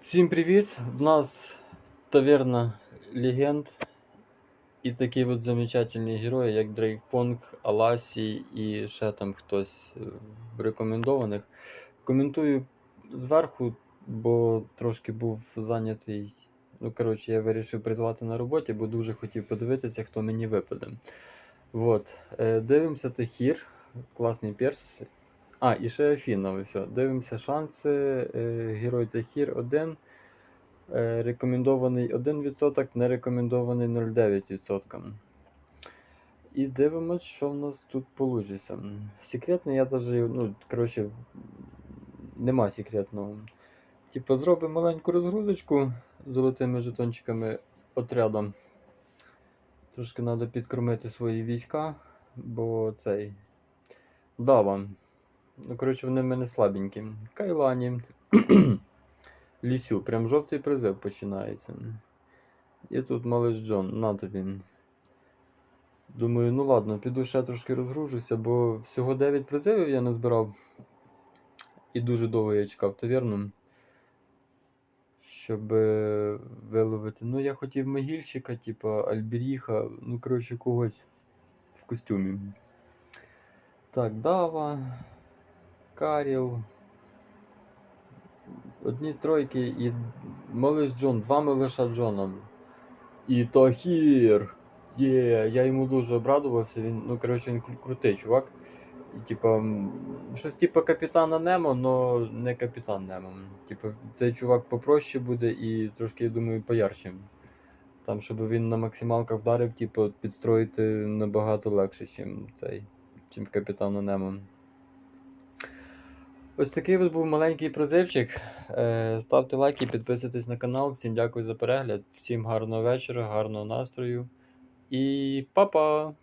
Всім привіт! В нас таверна легенд і такі от замечательні герої, як Дрейк Фонг, Аласі і ще там хтось е, в рекомендованих. Коментую зверху, бо трошки був зайнятий. Ну, коротше, я вирішив призвати на роботі, бо дуже хотів подивитися, хто мені випаде. Вот. Е, Дивимося Техір, класний перс. А, і ще Афіна, ось. Дивимося шанси. Е, Герой Техір 1. Е, Рекомендований 1%, не рекомендований 0,9%. І дивимось, що в нас тут получиться. Секретний я даже, ну, коротше, нема секретного. Типу, зробимо маленьку розгрузочку з золотими жетончиками отрядом. Трошки треба підкормити свої війська, бо цей. Дава. Ну, коротше, вони в мене слабенькі. Кайлані. Лісю, прям жовтий призив починається. І тут малиш Джон, на тобі. Думаю, ну ладно, піду ще трошки розгружуся, бо всього 9 призивів я назбирав. І дуже довго я чекав таверну. Щоб е, виловити. Ну, я хотів могильщика, типа Альберіха, ну, коротше, когось в костюмі. Так, Дава, Каріл. Одні тройки і малиш Джон, два малиша Джона. І Тахір. Є, я йому дуже обрадувався. Він, ну, коротше, він крутий чувак. І, типа, щось типа капітана Немо, но не капітан Немо. Типа, цей чувак попроще буде і трошки, я думаю, поярче. Там, щоб він на максималках вдарив, типу, підстроїти набагато легше, чим цей, чим капітана Немо. Ось такий от був маленький призивчик. Е, Ставте лайки, підписуйтесь на канал. Всім дякую за перегляд. Всім гарного вечора, гарного настрою. І па-па!